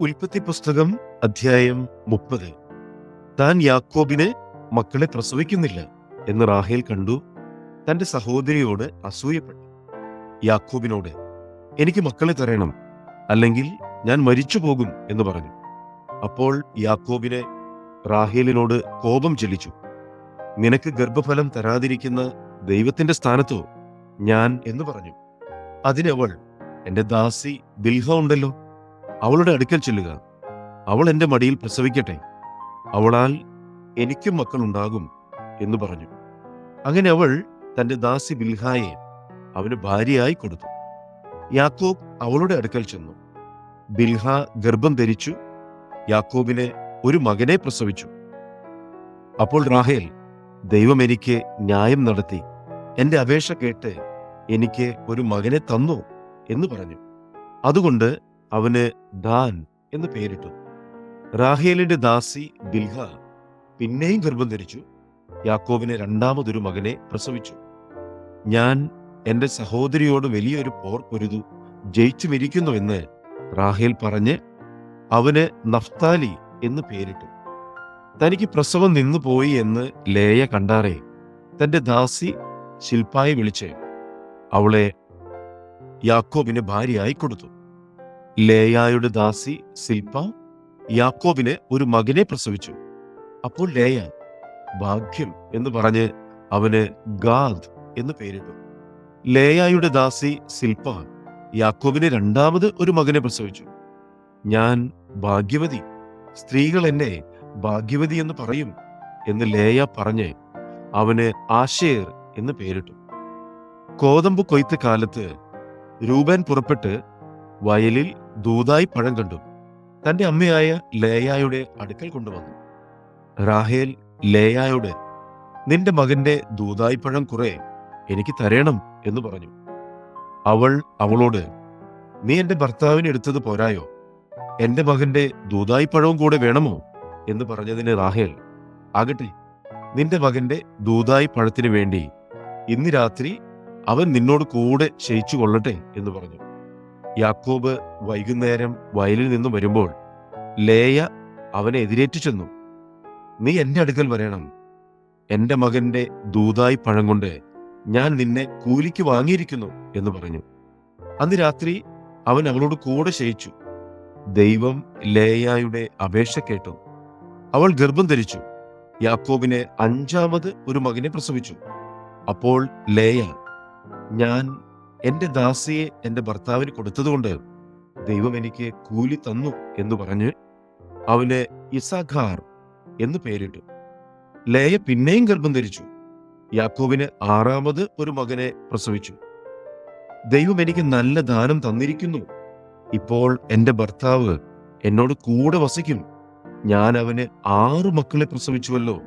ഉൽപ്പത്തി പുസ്തകം അധ്യായം മുപ്പത്. താൻ യാക്കോബിന് മക്കളെ പ്രസവിക്കുന്നില്ല എന്ന് റാഹേൽ കണ്ടു. തന്റെ സഹോദരിയോട് അസൂയപ്പെട്ടു. യാക്കോബിനോട് എനിക്ക് മക്കളെ തരണം അല്ലെങ്കിൽ ഞാൻ മരിച്ചു പോകും എന്ന് പറഞ്ഞു. അപ്പോൾ യാക്കോബിനെ റാഹേലിനോട് കോപം ചെലിച്ചു നിനക്ക് ഗർഭഫലം തരാതിരിക്കുന്ന ദൈവത്തിന്റെ സ്ഥാനത്തോ? ഞാൻ എന്ന് പറഞ്ഞു. അതിനവൾ എന്റെ ദാസി ബിൽഹ ഉണ്ടല്ലോ. അവളുടെ അടുക്കൽ ചെല്ലുക. അവൾ എന്റെ മടിയിൽ പ്രസവിക്കട്ടെ. അവളാൽ എനിക്കും മക്കളുണ്ടാകും എന്ന് പറഞ്ഞു. അങ്ങനെ അവൾ തന്റെ ദാസി ബിൽഹായെ അവന് ഭാര്യയായി കൊടുത്തു. യാക്കോബ് അവളുടെ അടുക്കൽ ചെന്നു. ബിൽഹ ഗർഭം ധരിച്ചു. യാക്കോബിനെ ഒരു മകനെ പ്രസവിച്ചു. അപ്പോൾ റാഹേൽ ദൈവം എനിക്ക് ന്യായം നടത്തി. എന്റെ അപേക്ഷ കേട്ട് എനിക്ക് ഒരു മകനെ തന്നു എന്ന് പറഞ്ഞു. അതുകൊണ്ട് അവന് ദാൻ എന്ന് പേരിട്ടു. റാഹേലിന്റെ ദാസി ബിൽഹ പിന്നെയും ഗർഭം ധരിച്ചു. യാക്കോബിന് രണ്ടാമതൊരു മകനെ പ്രസവിച്ചു. ഞാൻ എന്റെ സഹോദരിയോട് വലിയൊരു പോർ പൊരുതു ജയിച്ചു മരിക്കുന്നു എന്ന് റാഹേൽ പറഞ്ഞ് അവന് നഫ്താലി എന്ന് പേരിട്ടു. തനിക്ക് പ്രസവം നിന്നുപോയി എന്ന് ലേയ കണ്ടാറേ തന്റെ ദാസി ശില്പായി വിളിച്ച് അവളെ യാക്കോബിന് ഭാര്യയായി കൊടുത്തു. ലേയായുടെ ദാസി ശില്പ യാക്കോബിന് ഒരു മകനെ പ്രസവിച്ചു. അപ്പോൾ ലേയ ഭാഗ്യം എന്ന് പറഞ്ഞ് അവന് ഗാദ് എന്ന് പേരിട്ടു. ലേയായുടെ ദാസി ശില്പ യാക്കോബിന് രണ്ടാമത് ഒരു മകനെ പ്രസവിച്ചു. ഞാൻ ഭാഗ്യവതി സ്ത്രീകൾ എന്നെ ഭാഗ്യവതി എന്ന് പറയും എന്ന് ലേയ പറഞ്ഞ് അവന് ആശേർ എന്ന് പേരിട്ടു. കോതമ്പ് കൊയ്ത്ത് കാലത്ത് രൂപൻ പുറപ്പെട്ട് വയലിൽ ദൂതായി പഴം കണ്ടു. തന്റെ അമ്മയായ ലേയായുടെ അടുക്കൽ കൊണ്ടുവന്നു. റാഹേൽ ലേയായോട് നിന്റെ മകന്റെ ദൂതായി പഴം കുറെ എനിക്ക് തരണം എന്ന് പറഞ്ഞു. അവൾ അവളോട് നീ എന്റെ ഭർത്താവിന് എടുത്തത് പോരായോ? എന്റെ മകന്റെ ദൂതായി പഴവും കൂടെ വേണമോ? എന്ന് പറഞ്ഞതിന് റാഹേൽ ആകട്ടെ നിന്റെ മകന്റെ ദൂതായി പഴത്തിനു വേണ്ടി ഇന്ന് രാത്രി അവൻ നിന്നോട് കൂടെ ശയിച്ചു കൊള്ളട്ടെ എന്ന് പറഞ്ഞു. യാക്കോബ് വൈകുന്നേരം വയലിൽ നിന്നും വരുമ്പോൾ ലേയ അവനെ എതിരേറ്റു ചെന്നു. നീ എന്റെ അടുക്കൽ വരണം. എന്റെ മകന്റെ ദൂതായി പഴം കൊണ്ട് ഞാൻ നിന്നെ കൂലിക്ക് വാങ്ങിയിരിക്കുന്നു എന്ന് പറഞ്ഞു. അന്ന് രാത്രി അവൻ അവളോട് കൂടെ ശയിച്ചു. ദൈവം ലേയായുടെ അപേക്ഷ കേട്ടു. അവൾ ഗർഭം ധരിച്ചു. യാക്കോബിനെ അഞ്ചാമത് ഒരു മകനെ പ്രസവിച്ചു. അപ്പോൾ ലേയ ഞാൻ എന്റെ ദാസിയെ എന്റെ ഭർത്താവിന് കൊടുത്തതുകൊണ്ട് ദൈവം എനിക്ക് കൂലി തന്നു എന്ന് പറഞ്ഞ് അവന് ഇസാഖാർ എന്ന് പേരിട്ടു. ലേയ പിന്നെയും ഗർഭം ധരിച്ചു. യാക്കോബിന് ആറാമത് ഒരു മകനെ പ്രസവിച്ചു. ദൈവം എനിക്ക് നല്ല ദാനം തന്നിരിക്കുന്നു. ഇപ്പോൾ എന്റെ ഭർത്താവ് എന്നോട് കൂടെ വസിക്കും. ഞാൻ അവന് ആറു മക്കളെ പ്രസവിച്ചുവല്ലോ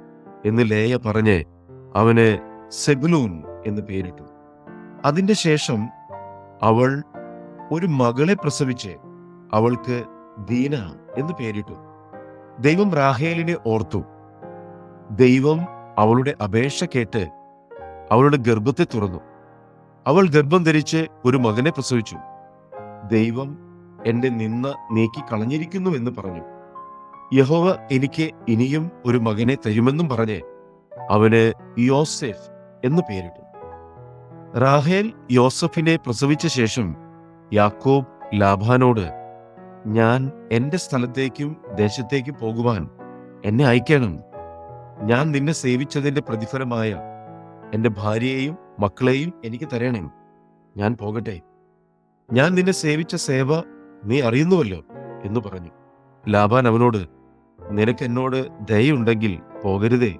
എന്ന് ലേയ പറഞ്ഞ് അവന് സെബുലൂൻ എന്ന് പേരിട്ടു. അതിന്റെ ശേഷം അവൾ ഒരു മകളെ പ്രസവിച്ച് അവൾക്ക് ദീന എന്ന് പേരിട്ടു. ദൈവം റാഹേലിനെ ഓർത്തു. ദൈവം അവളുടെ അപേക്ഷ കേട്ട് അവളുടെ ഗർഭത്തെ തുറന്നു. അവൾ ഗർഭം ധരിച്ച് ഒരു മകനെ പ്രസവിച്ചു. ദൈവം എന്റെ നിന്ന നീക്കി കളഞ്ഞിരിക്കുന്നു എന്ന് പറഞ്ഞു. യഹോവ എനിക്ക് ഇനിയും ഒരു മകനെ തരുമെന്നും പറഞ്ഞ് അവന് യോസെഫ് എന്ന് പേരിട്ടു. റാഹേൽ യോസഫിനെ പ്രസവിച്ച ശേഷം യാക്കോബ് ലാഭാനോട് ഞാൻ എന്റെ സ്ഥലത്തേക്കും ദേശത്തേക്കും പോകുവാൻ എന്നെ അയക്കണം ഞാൻ നിന്നെ സേവിച്ചതിന്റെ പ്രതിഫലമായ എന്റെ ഭാര്യയെയും മക്കളെയും എനിക്ക് തരണേ. ഞാൻ പോകട്ടെ. ഞാൻ നിന്നെ സേവിച്ച സേവ നീ അറിയുന്നുവല്ലോ എന്ന് പറഞ്ഞു. ലാഭാൻ അവനോട് നിനക്ക് എന്നോട് ദയുണ്ടെങ്കിൽ പോകരുതേ.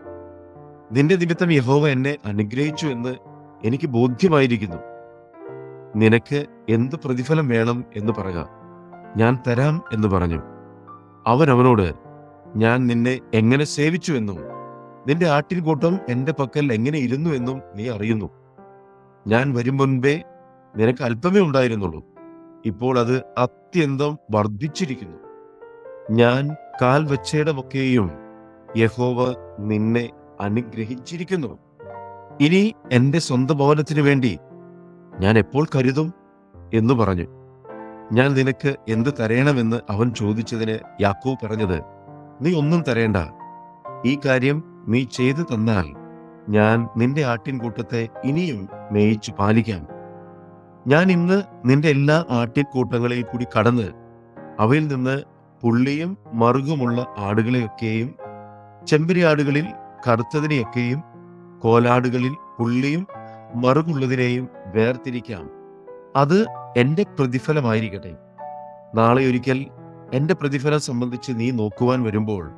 നിന്റെ നിമിത്തം യഹോവ എന്നെ അനുഗ്രഹിച്ചു എന്ന് എനിക്ക് ബോധ്യമായിരിക്കുന്നു. നിനക്ക് എന്ത് പ്രതിഫലം വേണം എന്ന് പറയുക ഞാൻ തരാം എന്ന് പറഞ്ഞു. അവൻ അവനോട് ഞാൻ നിന്നെ എങ്ങനെ സേവിച്ചു എന്നും നിന്റെ ആട്ടിൻകൂട്ടം എന്റെ പക്കൽ എങ്ങനെ ഇരുന്നു എന്നും നീ അറിയുന്നു. ഞാൻ വരും മുൻപേ നിനക്ക് അല്പമേ ഉണ്ടായിരുന്നുള്ളൂ. ഇപ്പോൾ അത് അത്യന്തം വർദ്ധിച്ചിരിക്കുന്നു. ഞാൻ കാൽ വച്ചയിടമൊക്കെയും യഹോവ നിന്നെ അനുഗ്രഹിച്ചിരിക്കുന്നു. ഇനി എന്റെ സ്വന്തം ഭവനത്തിനു വേണ്ടി ഞാൻ എപ്പോൾ കരുതും എന്ന് പറഞ്ഞു. ഞാൻ നിനക്ക് എന്ത് തരയണമെന്ന് അവൻ ചോദിച്ചതിന് യാക്കോബ് പറഞ്ഞത് നീ ഒന്നും തരേണ്ട. ഈ കാര്യം നീ ചെയ്തു തന്നാൽ ഞാൻ നിന്റെ ആട്ടിൻകൂട്ടത്തെ ഇനിയും മേയിച്ചു പാലിക്കാം. ഞാൻ ഇന്ന് നിന്റെ എല്ലാ ആട്ടിൻകൂട്ടങ്ങളിൽ കൂടി കടന്ന് അവയിൽ നിന്ന് പുള്ളിയും മറുകുമുള്ള ആടുകളെയൊക്കെയും ചെമ്പരിയാടുകളിൽ കറുത്തതിനെയൊക്കെയും കോലാടുകളിൽ പുള്ളിയും മറുകുള്ളതിനെയും വേർതിരിക്കാം. അത് എന്റെ പ്രതിഫലമായിരിക്കട്ടെ. നാളെ ഒരിക്കൽ എന്റെ പ്രതിഫലം സംബന്ധിച്ച് നീ നോക്കുവാൻ വരുമ്പോൾ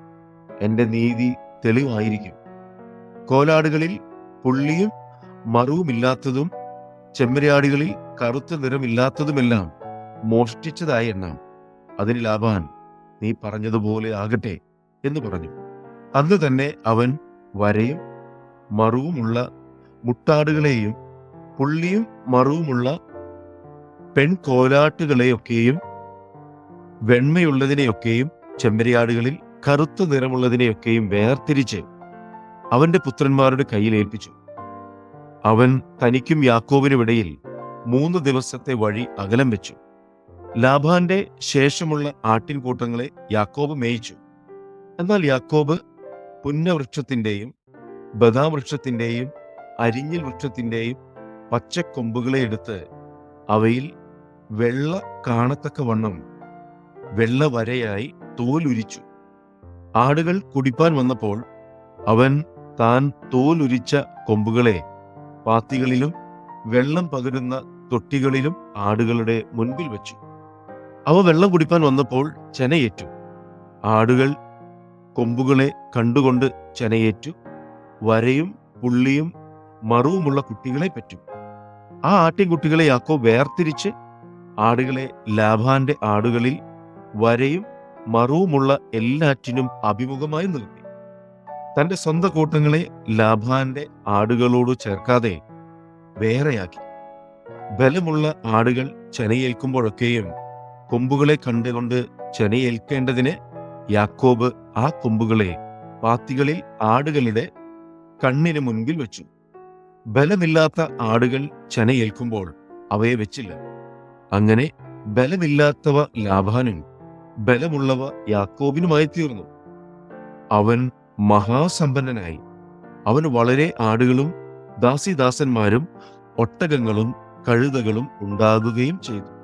എന്റെ നീതി തെളിവായിരിക്കും. കോലാടുകളിൽ പുള്ളിയും മറുവുമില്ലാത്തതും ചെമ്മരിയാടുകളിൽ കറുത്ത നിറമില്ലാത്തതുമെല്ലാം മോഷ്ടിച്ചതായി എണ്ണാം. അതിന് ലാഭാൻ നീ പറഞ്ഞതുപോലെ ആകട്ടെ എന്ന് പറഞ്ഞു. അന്ന് തന്നെ അവൻ വരയും മറുവുമുള്ള മുട്ടാടുകളെയും പുള്ളിയും മറുവുമുള്ള പെൺകോലാട്ടുകളെയൊക്കെയും വെണ്മയുള്ളതിനെയൊക്കെയും ചെമ്മരിയാടുകളിൽ കറുത്ത നിറമുള്ളതിനെയൊക്കെയും വേർതിരിച്ച് അവന്റെ പുത്രന്മാരുടെ കയ്യിൽ ഏൽപ്പിച്ചു. അവൻ തനിക്കും യാക്കോബിനുമിടയിൽ മൂന്ന് ദിവസത്തെ വഴി അകലം വെച്ചു. ലാഭാന്റെ ശേഷമുള്ള ആട്ടിൻകൂട്ടങ്ങളെ യാക്കോബ് മേയിച്ചു. എന്നാൽ യാക്കോബ് പുന്നവൃക്ഷത്തിന്റെയും ബദാവൃക്ഷത്തിന്റെയും അരിഞ്ഞിൽ വൃക്ഷത്തിന്റെയും പച്ചക്കൊമ്പുകളെ എടുത്ത് അവയിൽ വെള്ള കാണത്തക്ക വണ്ണം വെള്ള വരയായി തോലുരിച്ചു. ആടുകൾ കുടിപ്പാൻ വന്നപ്പോൾ അവൻ താൻ തോലുരിച്ച കൊമ്പുകളെ പാത്തികളിലും വെള്ളം പകരുന്ന തൊട്ടികളിലും ആടുകളുടെ മുൻപിൽ വെച്ചു. അവ വെള്ളം കുടിപ്പാൻ വന്നപ്പോൾ ചെനയേറ്റു. ആടുകൾ കൊമ്പുകളെ കണ്ടുകൊണ്ട് ചെനയേറ്റു. വരയും പുള്ളിയും മറുവുമുള്ള കുട്ടികളെ പറ്റും. ആ ആട്ടിൻകുട്ടികളെ യാക്കോ വേർതിരിച്ച് ആടുകളെ ലാഭാന്റെ ആടുകളിൽ വരയും മറുവുമുള്ള എല്ലാറ്റിനും അഭിമുഖമായി നിർത്തി. തന്റെ സ്വന്തം കൂട്ടങ്ങളെ ലാഭാന്റെ ആടുകളോട് ചേർക്കാതെ വേറെയാക്കി. ബലമുള്ള ആടുകൾ ചെനയേൽക്കുമ്പോഴൊക്കെയും കൊമ്പുകളെ കണ്ടുകൊണ്ട് ചെനയേൽക്കേണ്ടതിന് യാക്കോബ് ആ കൊമ്പുകളെ പാത്തികളിൽ ആടുകളുടെ കണ്ണിന് മുൻപിൽ വെച്ചു. ബലമില്ലാത്ത ആടുകൾ ചനയേൽക്കുമ്പോൾ അവയെ വെച്ചില്ല. അങ്ങനെ ബലമില്ലാത്തവ ലാഭാനും ബലമുള്ളവ യാക്കോബിനുമായി തീർന്നു അവൻ മഹാസമ്പന്നനായി. അവന് വളരെ ആടുകളും ദാസിദാസന്മാരും ഒട്ടകങ്ങളും കഴുതകളും ഉണ്ടാകുകയും ചെയ്തു.